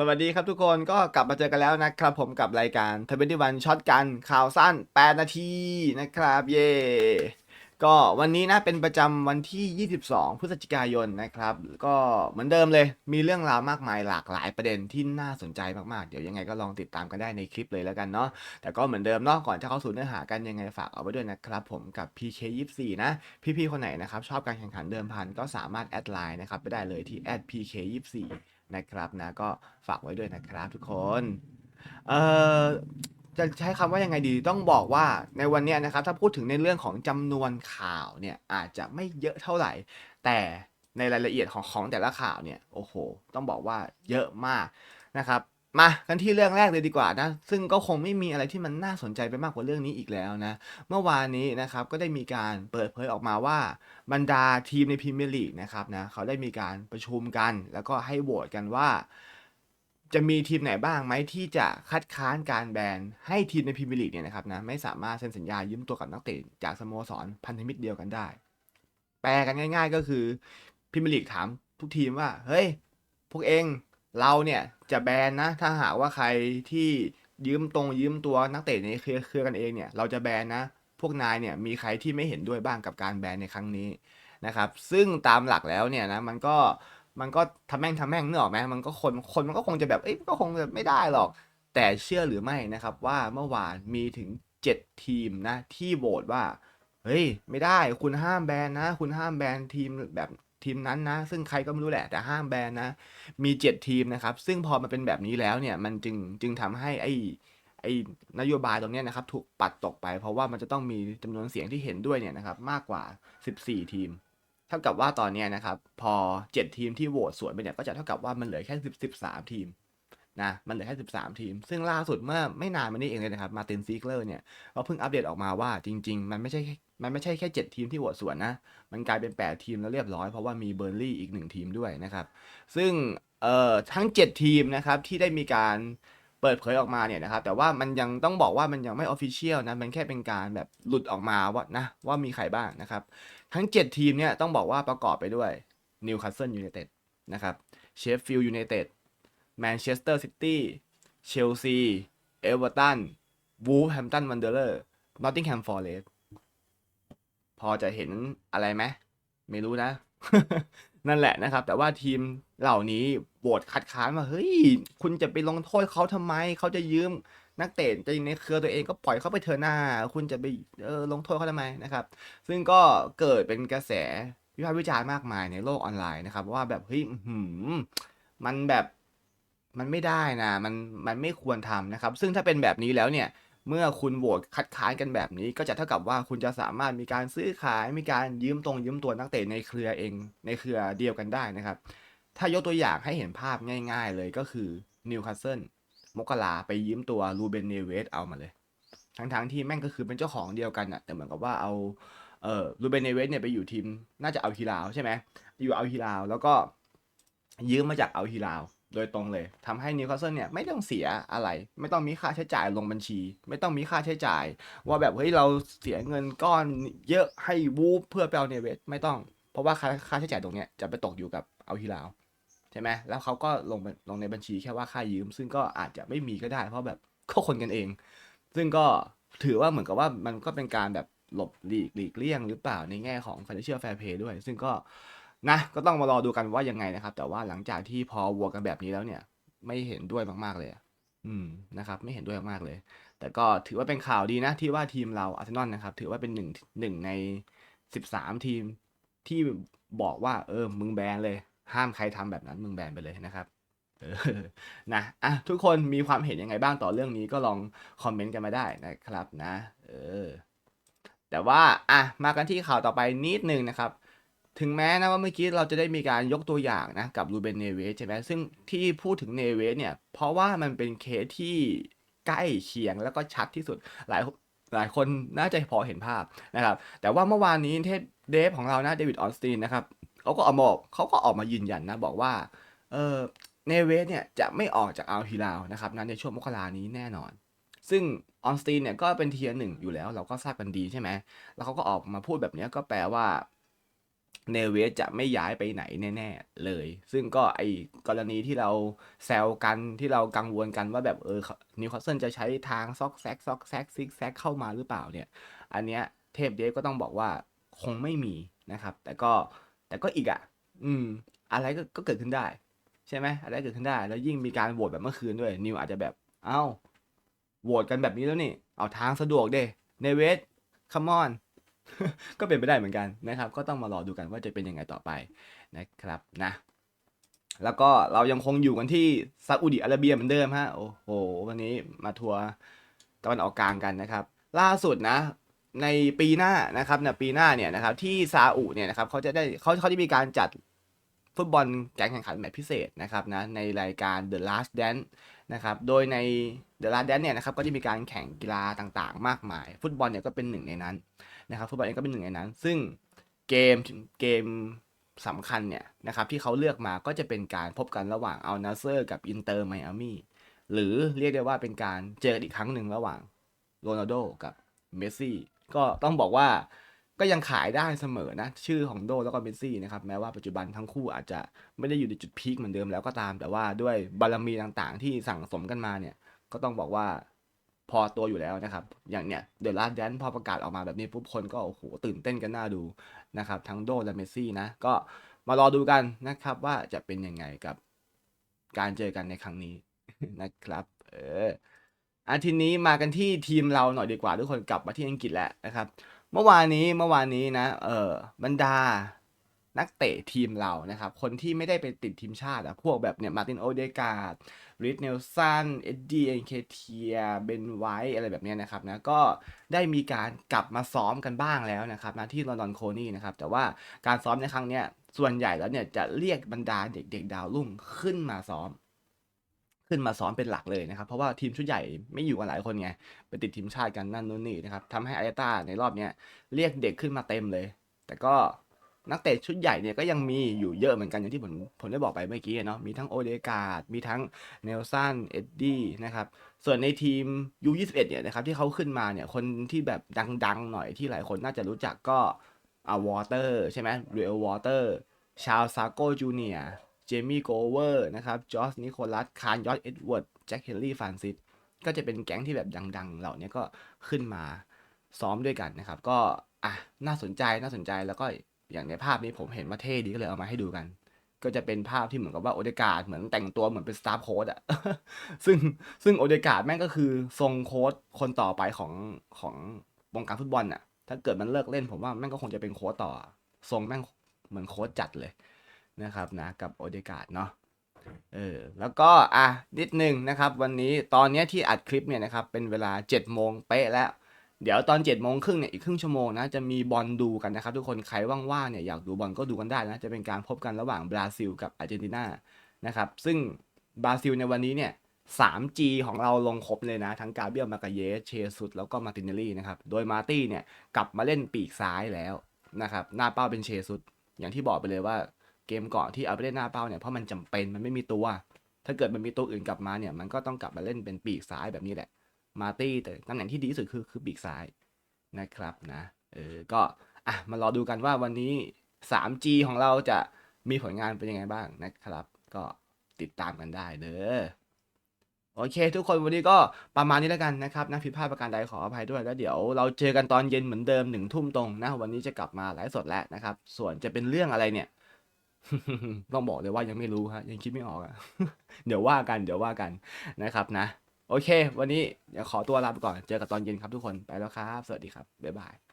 สวัสดีครับทุกคนก็กลับมาเจอกันแล้วนะครับ ผมกับรายการทเวนตี้วันช็อตกันข่าวสั้น 8 นาทีนะครับ เย่ก็วันนี้นะเป็นประจำวันที่ 22 พฤศจิกายนนะครับ ก็เหมือนเดิมเลยมีเรื่องราวมากมายหลากหลายประเด็นที่น่าสนใจมากๆ เดี๋ยวยังไงก็ลองติดตามกันได้ในคลิปเลยแล้วกันเนาะแต่ก็เหมือนเดิมเนาะก่อนจะเข้าสู่เนื้อหากันยังไงฝากเอาไว้ด้วยนะครับ ผมกับ PK24 นะพี่ๆคนไหนนะครับชอบการแข่งขันเดิมพันก็สามารถแอดไลน์นะครับไปได้เลยที่ @pk24 นะครับนะก็ฝากไว้ด้วยนะครับทุกคนเอ่อจะใช้คำว่ายังไงดีต้องบอกว่าในวันนี้นะครับ ถ้าพูดถึงในเรื่องของจำนวนข่าวเนี่ยอาจจะไม่เยอะเท่าไหร่ แต่ในรายละเอียดของของแต่ละข่าวเนี่ยโอ้โห ต้องบอกว่าเยอะมากนะครับ มากันที่เรื่องแรกเลยดีกว่านะซึ่งก็คงไม่มีอะไรที่มันน่าสนใจไปมากกว่าเรื่องนี้อีกแล้วนะ เมื่อวานนี้นะครับก็ได้มีการเปิดเผยออกมาว่าบรรดาทีมในพรีเมียร์ลีกนะครับนะเขาได้มีการประชุมกัน แล้วก็ให้โหวตกันว่า จะมีทีมไหนบ้างไหมที่จะคัดค้านการแบนให้ทีมในพรีเมียร์ลีกเนี่ยนะครับนะไม่สามารถเซ็นสัญญายืมตัวกับนักเตะจากสโมสรพันธมิตรเดียวกันได้ แปลกันง่าย ๆ ก็คือพรีเมียร์ลีกถามทุกทีมว่าเฮ้ยพวกเอง เราเนี่ยจะแบนนะถ้าหากว่าใครที่ยืมตรงยืมตัวนักเตะในเครือเครือกันเองเนี่ยเราจะแบนนะ พวกนายเนี่ยมีใครที่ไม่เห็นด้วยบ้างกับการแบนในครั้งนี้นะครับซึ่งตามหลักแล้วเนี่ยนะมันก็มันก็ทำแม่งทำแม่งเนื้อออกไหมมันก็คนคนมันก็คงจะแบบเอ้ยก็คงจะไม่ได้หรอก แต่เชื่อหรือไม่นะครับว่าเมื่อวานมีถึง 7 ทีมนะที่โหวตว่าเฮ้ยไม่ได้คุณห้ามแบนนะ คุณห้ามแบนทีมแบบ ทีมนั้นนะ ซึ่งใครก็ไม่รู้แหละแต่ห้ามแบนนะ มี 7 ทีมนะครับ ซึ่งพอมันเป็นแบบนี้แล้วเนี่ยมันจึงจึงทำให้ไอ้ไอ้นโยบายตรงนี้นะครับถูกปัดตกไป เพราะว่ามันจะต้องมีจำนวนเสียงที่เห็นด้วยเนี่ยนะครับมากกว่า 14 ทีม เท่ากับว่าตอนนี้นะครับพอ 7 ทีมที่โหวตสวนไปเนี่ยก็จะเท่ากับว่ามันเหลือแค่10 13ทีม นะมันเหลือแค่ 13 ทีม ซึ่งล่าสุดเมื่อไม่นานมานี้เองเลยนะครับมาตินซีเกอร์เนี่ยเขาเพิ่งอัปเดตออกมาว่าจริง ๆ มันไม่ใช่แค่มันไม่ใช่แค่ 7 ทีมที่โหวตสวนนะ มันกลายเป็น 8 ทีมแล้วเรียบร้อย เพราะว่ามีเบอร์นลี่อีก 1 ทีมด้วยนะครับ ซึ่งเอ่อทั้ง 7 ทีมนะครับที่ได้มีการเปิดเผยออกมาเนี่ยนะครับ แต่ว่ามันยังต้องบอกว่ามันยังไม่ออฟฟิเชียลนะ มันแค่เป็นการแบบหลุดออกมาว่านะว่ามีใครบ้างนะครับ ทั้ง 7 ทีมเนี่ยต้องบอกว่าประกอบไปด้วยนิวคาสเซิลยูไนเต็ดนะครับเชฟฟิลด์ยูไนเต็ด แมนเชสเตอร์ซิตี้ เชลซี เอเวอร์ตัน วูฟแฮมตันวันเดอร์นอตติงแฮมฟอร์เรสพอจะเห็นอะไรไหมไม่รู้นะ นั่นแหละนะครับ แต่ว่าทีมเหล่านี้โหวตคัดค้านว่า เฮ้ย คุณจะไปลงโทษเขาทำไม เขาจะยืมนักเตะจะอยู่ในเครือตัวเองก็ปล่อยเขาไปเถอะหน้า คุณจะไปเออลงโทษเขาทำไมนะครับ ซึ่งก็เกิดเป็นกระแสวิพากษ์วิจารณ์มากมายในโลกออนไลน์นะครับ ว่าแบบเฮ้ยมันแบบ มันไม่ได้นะมันมันไม่ควรทำนะครับ ซึ่งถ้าเป็นแบบนี้แล้วเนี่ยเมื่อคุณโหวตคัดค้านกันแบบนี้ ก็จะเท่ากับว่าคุณจะสามารถมีการซื้อขายมีการยืมตรงยืมตัวนักเตะในเครือเอง ในเครือเดียวกันได้นะครับ ถ้ายกตัวอย่างให้เห็นภาพง่ายๆเลยก็คือนิวคาสเซิลมกราไปยืมตัวลูเบนเนเวสเอามาเลย ทั้งๆที่แม่งก็คือเป็นเจ้าของเดียวกันอะแต่เหมือนกับว่าเอาเออลูเบนเนเวสเนี่ยไปอยู่ทีมน่าจะเอาฮิลาวใช่ไหมอยู่เอาฮิลาวแล้วก็ยืมมาจากเอาฮิลาว โดยตรงเลยทำให้นิวคาสเซิลเนี่ยไม่ต้องเสียอะไร ไม่ต้องมีค่าใช้จ่ายลงบัญชี ไม่ต้องมีค่าใช้จ่าย ว่าแบบเฮ้ยเราเสียเงินก้อนเยอะให้วูฟเพื่อไปเอาเนเวสไม่ต้อง เพราะว่าค่าค่าใช้จ่ายตรงเนี้ยจะไปตกอยู่กับเอาฮิลาวใช่ไหมแล้วเขาก็ลงลงในบัญชีแค่ว่าค่ายืม ซึ่งก็อาจจะไม่มีก็ได้ เพราะแบบก็คนกันเอง ซึ่งก็ถือว่าเหมือนกับว่ามันก็เป็นการแบบหลบหลีกหลีกเลี่ยงหรือเปล่าในแง่ของ financial fair play ด้วย ซึ่งก็ นะก็ต้องมารอดูกันว่ายังไงนะครับ แต่ว่าหลังจากที่พอวัวกันแบบนี้แล้วเนี่ย ไม่เห็นด้วยมากๆเลยอืมนะครับไม่เห็นด้วยมากๆเลย แต่ก็ถือว่าเป็นข่าวดีนะที่ว่าทีมเราอาร์เซนอลนะครับ ถือว่าเป็นหนึ่งหนึ่งในสิบสามทีมที่บอกว่า เออมึงแบนเลย ห้ามใครทำแบบนั้นมึงแบนไปเลยนะครับนะอะทุกคนมีความเห็นยังไงบ้างต่อเรื่องนี้ก็ลองคอมเมนต์กันมาได้นะครับนะ เออ แต่ว่าอะมากันที่ข่าวต่อไปนิดนึงนะครับ ถึงแม้นะว่าเมื่อกี้เราจะได้มีการยกตัวอย่างนะกับรูเบนเนเวสใช่ไหมซึ่งที่พูดถึงเนเวสเนี่ย เพราะว่ามันเป็นเคสที่ใกล้เคียงแล้วก็ชัดที่สุดหลายหลายคนน่าจะพอเห็นภาพนะครับ แต่ว่าเมื่อวานนี้เทพเดฟของเรานะเดวิดออนสตีนนะครับเขาก็ออกมาบอกเขาก็ออกมายืนยันนะบอกว่าเออเนเวสเนี่ยจะไม่ออกจากอัลฮิลาวนะครับนะในช่วงมกรานี้แน่นอน ซึ่งออนสตีนเนี่ยก็เป็นเทียร์หนึ่งอยู่แล้ว เราก็ทราบกันดีใช่ไหมแล้วเขาก็ออกมาพูดแบบนี้ก็แปลว่า เนเวสจะไม่ย้ายไปไหนแน่ๆเลย ซึ่งก็ไอกรณีที่เราแซวกันที่เรากังวลกันว่าแบบเออนิวคาสเซิลจะใช้ทางซอกแซกซอกแซกซิกแซกเข้ามาหรือเปล่าเนี่ย อันเนี้ยเทพเดฟก็ต้องบอกว่าคงไม่มีนะครับ แต่ก็แต่ก็อีกอะ อืม อะไรก็ก็เกิดขึ้นได้ ใช่ไหมอะไรเกิดขึ้นได้ แล้วยิ่งมีการโหวตแบบเมื่อคืนด้วย นิวอาจจะแบบ เอ้าโหวตกันแบบนี้แล้วนี่ เอาทางสะดวกเด้เนเวสคัมอน ก็เป็นไปได้เหมือนกันนะครับ ก็ต้องมารอดูกันว่าจะเป็นยังไงต่อไปนะครับนะแล้วก็เรายังคงอยู่กันที่ซาอุดิอาระเบียเหมือนเดิมฮะโอ้โห วันนี้มาทัวร์ตะวันออกกลางกันนะครับ ล่าสุดนะ ในปีหน้านะครับเนี่ยปีหน้าเนี่ยนะครับที่ซาอุเนี่ยนะครับเขาจะได้เขาเขาจะมีการจัด ฟุตบอลแข่งขันแมตช์พิเศษนะครับนะในรายการ The Last Dance นะครับโดยใน The Last Dance เนี่ยนะครับก็จะมีการแข่งกีฬาต่างๆ มากมาย ฟุตบอลเนี่ยก็เป็นหนึ่งในนั้นนะครับฟุตบอลเองก็เป็นหนึ่งในนั้น ซึ่งเกมเกมสำคัญเนี่ยนะครับที่เขาเลือกมาก็จะเป็นการพบกันระหว่างอัลนาเซอร์กับอินเตอร์ไมอามี่หรือเรียกได้ว่าเป็นการเจอกันอีกครั้งหนึ่งระหว่างโรนัลโดกับเมสซี่ก็ต้องบอกว่า ก็ยังขายได้เสมอนะ ชื่อของโดแล้วก็เมสซี่นะครับแม้ว่าปัจจุบันทั้งคู่อาจจะไม่ได้อยู่ในจุดพีคเหมือนเดิมแล้วก็ตาม แต่ว่าด้วยบารมีต่างๆ ที่สั่งสมกันมาเนี่ย ก็ต้องบอกว่าพอตัวอยู่แล้วนะครับ อย่างเนี้ยเดล a ดแดนพอประกาศออกมาแบบนี้ปุ๊บคนก็โอ้โหตื่นเต้นกันน่าดูนะครับทั้งโดและเมสซี่นะ ก็มารอดูกันนะครับว่าจะเป็นยังไงกับการเจอกันในครั้งนี้นะครับ เออ อาทีนี้มากันที่ทีมเราหน่อยดีกว่าทุกคนกลับมาที่อังกฤษแล้วนะครับ เมื่อวานนี้เมื่อวานนี้นะเออบรรดานักเตะทีมเรานะครับ คนที่ไม่ได้ไปติดทีมชาติอะพวกแบบเนี่ยมาตินโอเดกาดริชเนลสันเอ็ดดี้เอ็นเคเทียเบนไวท์อะไรแบบเนี้ยนะครับนะก็ได้มีการกลับมาซ้อมกันบ้างแล้วนะครับนะที่ลอนดอนโคนี่นะครับ แต่ว่าการซ้อมในครั้งเนี้ยส่วนใหญ่แล้วเนี่ยจะเรียกบรรดาเด็กๆดาวรุ่งขึ้นมาซ้อม ขึ้นมาซ้อมเป็นหลักเลยนะครับ เพราะว่าทีมชุดใหญ่ไม่อยู่กันหลายคนไงไปติดทีมชาติกันนั่นนู่นนี่นะครับทำให้อาร์เตต้าในรอบเนี้ยเรียกเด็กขึ้นมาเต็มเลย แต่ก็นักเตะชุดใหญ่เนี่ยก็ยังมีอยู่เยอะเหมือนกันอย่างที่ผมผมได้บอกไปเมื่อกี้เนาะมีทั้งโอเดกาดมีทั้งเนลสันเอ็ดดี้นะครับส่วนในทีม U21 เนี่ยนะครับที่เขาขึ้นมาเนี่ยคนที่แบบดังๆ หน่อยที่หลายคนน่าจะรู้จักก็อ่าวอเตอร์ใช่ไหมเรียลวอเตอร์ชาลซาโกจูเนีย เจมี่โกเวอร์นะครับจอร์จนิโคลัสคาร์ยอตเอ็ดเวิร์ดแจ็คเฮนรี่ฟานซิสก็จะเป็นแก๊งที่แบบดัง ๆ เหล่านี้ก็ขึ้นมาซ้อมด้วยกันนะครับ ก็อะน่าสนใจน่าสนใจแล้วก็อย่างในภาพนี้ผมเห็นว่าเท่ดีก็เลยเอามาให้ดูกัน ก็จะเป็นภาพที่เหมือนกับว่าโอเดกาดเหมือนแต่งตัวเหมือนเป็นสตาฟโค้ดอะซึ่งซึ่งโอเดกาดแม่งก็คือทรงโค้ดคนต่อไปของของวงการฟุตบอลอะถ้าเกิดมันเลิกเล่นผมว่าแม่งก็คงจะเป็นโค้ดต่อ ทรงแม่งเหมือนโค้ดจัดเลย นะครับนะกับโอเดกาดเนาะเออแล้วก็อะนิดหนึ่งนะครับ วันนี้ตอนนี้ที่อัดคลิปเนี่ยนะครับเป็นเวลา7โมงเป๊ะแล้ว เดี๋ยวตอน7โมงครึ่งเนี่ยอีกครึ่งชั่วโมงนะจะมีบอลดูกันนะครับ ทุกคนใครว่างๆเนี่ยอยากดูบอลก็ดูกันได้นะจะเป็นการพบกันระหว่างบราซิลกับอาร์เจนตินานะครับซึ่งบราซิลในวันนี้เนี่ย 3G ของเราลงครบเลยนะ ทั้งกาเบียลมากาเยสเชซุด แล้วก็มาตินเนลลี่นะครับโดยมาตี้เนี่ยกลับมาเล่นปีกซ้ายแล้วนะครับหน้าเป้าเป็นเชซุด อย่างที่บอกไปเลยว่า เกมก่อนที่เอาไปเล่นหน้าเป้าเนี่ยเพราะมันจำเป็นมันไม่มีตัว ถ้าเกิดมันมีตัวอื่นกลับมาเนี่ยมันก็ต้องกลับมาเล่นเป็นปีกซ้ายแบบนี้แหละ มาตี้แต่ตำแหน่งที่ดีที่สุดคือคือปีกซ้ายนะครับนะเออก็อะมารอดูกันว่าวันนี้ 3G ของเราจะมีผลงานเป็นยังไงบ้างนะครับ ก็ติดตามกันได้เด้อโอเค ทุกคนวันนี้ก็ประมาณนี้แล้วกันนะครับนะผิดพลาดประการใดขออภัยด้วยแล้วเดี๋ยวเราเจอกันตอนเย็นเหมือนเดิมหนึ่งทุ่มตรงนะวันนี้จะกลับมาไลฟ์สดแล้วนะครับ ส่วนจะเป็นเรื่องอะไรเนี่ย ต้องบอกเลยว่ายังไม่รู้ฮะยังคิดไม่ออกอะเดี๋ยวว่ากันเดี๋ยวว่ากันนะครับนะ โอเค วันนี้เดี๋ยวขอตัวลาไปก่อนเจอกันตอนเย็นครับทุกคนไปแล้วครับ สวัสดีครับบ๊ายบาย